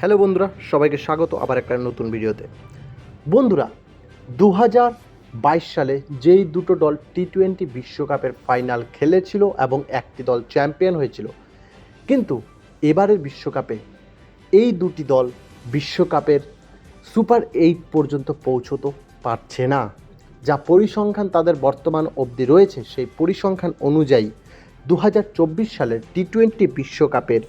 Hello বন্ধুরা, সবাইকে স্বাগত আবার একটা নতুন ভিডিওতে। বন্ধুরা দু হাজার বাইশ সালে যেই দুটো দল টি টোয়েন্টি বিশ্বকাপের ফাইনাল খেলেছিল এবং একটি দল চ্যাম্পিয়ন হয়েছিল, কিন্তু এবারের বিশ্বকাপে এই দুটি দল বিশ্বকাপের সুপার এইট পর্যন্ত পৌঁছতে পারছে না, যা পরিসংখ্যান তাদের বর্তমান অবধি রয়েছে। সেই পরিসংখ্যান অনুযায়ী দু হাজার চব্বিশ সালের টি টোয়েন্টি বিশ্বকাপের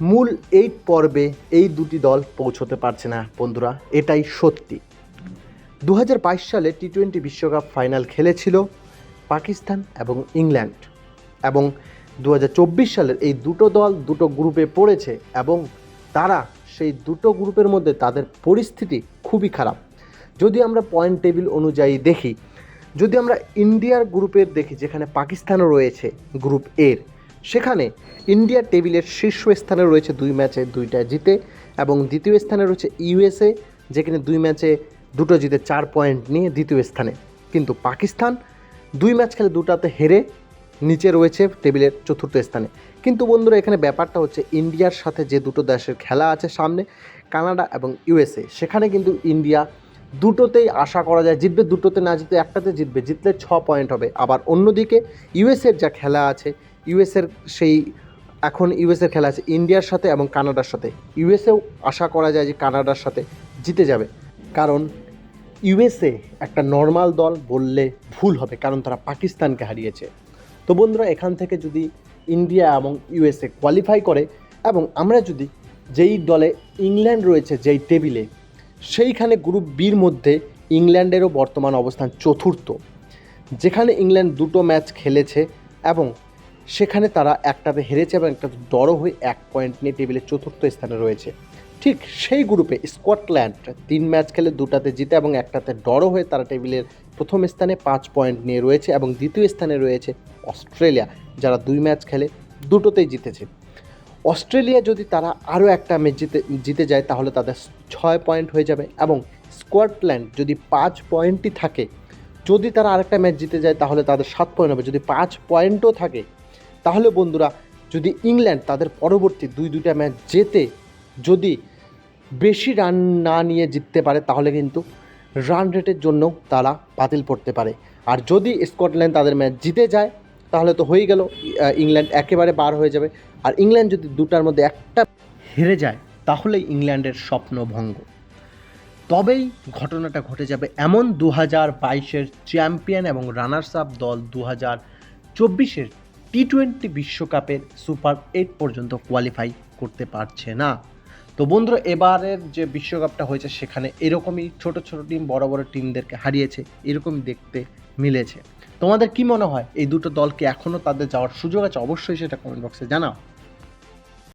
মূল এইট পর্বে এই দুটি দল পৌঁছতে পারছে না, বন্ধুরা। এটাই সত্যি। দু হাজার বাইশ সালে টি টোয়েন্টি বিশ্বকাপ ফাইনাল খেলেছিল পাকিস্তান এবং ইংল্যান্ড এবং দু হাজার চব্বিশ সালের এই দুটো দল দুটো গ্রুপে পড়েছে এবং তারা সেই দুটো গ্রুপের মধ্যে তাদের পরিস্থিতি খুবই খারাপ। যদি আমরা পয়েন্ট টেবিল অনুযায়ী দেখি, যদি আমরা ইন্ডিয়ার গ্রুপের দেখি যেখানে পাকিস্তানও রয়েছে গ্রুপ এর সেখানে ইন্ডিয়ার টেবিলের শীর্ষ স্থানে রয়েছে দুই ম্যাচে দুইটা জিতে এবং দ্বিতীয় স্থানে রয়েছে ইউএসএ, যেখানে দুই ম্যাচে দুটো জিতে চার পয়েন্ট নিয়ে দ্বিতীয় স্থানে। কিন্তু পাকিস্তান দুই ম্যাচ খেলে দুটাতে হেরে নিচে রয়েছে টেবিলের চতুর্থ স্থানে। কিন্তু বন্ধুরা, এখানে ব্যাপারটা হচ্ছে ইন্ডিয়ার সাথে যে দুটো দেশের খেলা আছে সামনে, কানাডা এবং ইউএসএ, সেখানে কিন্তু ইন্ডিয়া দুটোতেই আশা করা যায় জিতবে, দুটোতে না জিতে একটাতে জিতবে, জিতলে ছ পয়েন্ট হবে। আবার অন্যদিকে ইউএসএর যা খেলা আছে ইউএসএর সেই এখন ইউএসএর খেলা আছে ইন্ডিয়ার সাথে এবং কানাডার সাথে। ইউএসএও আশা করা যায় যে কানাডার সাথে জিতে যাবে। কারণ ইউএসএ একটা নর্মাল দল বললে ভুল হবে, কারণ তারা পাকিস্তানকে হারিয়েছে। তো বন্ধুরা, এখান থেকে যদি ইন্ডিয়া এবং ইউএসএ কোয়ালিফাই করে এবং আমরা যদি যেই দলে ইংল্যান্ড রয়েছে, যেই টেবিলে, সেইখানে গ্রুপ বির মধ্যে ইংল্যান্ডেরও বর্তমান অবস্থান চতুর্থ। যেখানে ইংল্যান্ড দুটো ম্যাচ খেলেছে এবং সেখানে তারা একটাতে হেরেছে এবং একটা ডরও হয়ে এক পয়েন্ট নিয়ে টেবিলের চতুর্থ স্থানে রয়েছে। ঠিক সেই গ্রুপে স্কটল্যান্ড তিন ম্যাচ খেলে দুটাতে জিতে এবং একটাতে ডরও হয়ে তারা টেবিলের প্রথম স্থানে পাঁচ পয়েন্ট নিয়ে রয়েছে এবং দ্বিতীয় স্থানে রয়েছে অস্ট্রেলিয়া, যারা দুই ম্যাচ খেলে দুটোতেই জিতেছে। অস্ট্রেলিয়া যদি তারা আরও একটা ম্যাচ জিতে জিতে যায় তাহলে তাদের ছয় পয়েন্ট হয়ে যাবে এবং স্কটল্যান্ড যদি পাঁচ পয়েন্টই থাকে, যদি তারা আরেকটা ম্যাচ জিতে যায় তাহলে তাদের সাত পয়েন্ট হবে। যদি পাঁচ পয়েন্টও থাকে তাহলে বন্ধুরা, যদি ইংল্যান্ড তাদের পরবর্তী দুই দুইটা ম্যাচ জেতে যদি বেশি রান না নিয়ে জিততে পারে, তাহলে কিন্তু রান রেটের জন্য তারা বাতিল পড়তে পারে। আর যদি স্কটল্যান্ড তাদের ম্যাচ জিতে যায়, তাহলে তো হয়েই গেল ইংল্যান্ড একেবারে বার হয়ে যাবে। আর ইংল্যান্ড যদি দুটার মধ্যে একটা হেরে যায়, তাহলেই ইংল্যান্ডের স্বপ্ন ভঙ্গ। তবেই ঘটনাটা ঘটে যাবে এমন দু হাজার বাইশের চ্যাম্পিয়ন এবং রানার্স আপ দল দু হাজার চব্বিশের টি টোয়েন্টি বিশ্বকাপের সুপার এইট পর্যন্ত কোয়ালিফাই করতে পারছে না। তো বন্ধুরা, এবারের যে বিশ্বকাপটা হয়েছে, সেখানে এরকমই ছোট ছোট টিম বড় বড় টিমদেরকে হারিয়েছে, এরকমই দেখতে মিলেছে। তোমাদের কি মনে হয়, এই দুটো দলকে এখনও তাদের যাওয়ার সুযোগ আছে? অবশ্যই সেটা কমেন্ট বক্সে জানাও।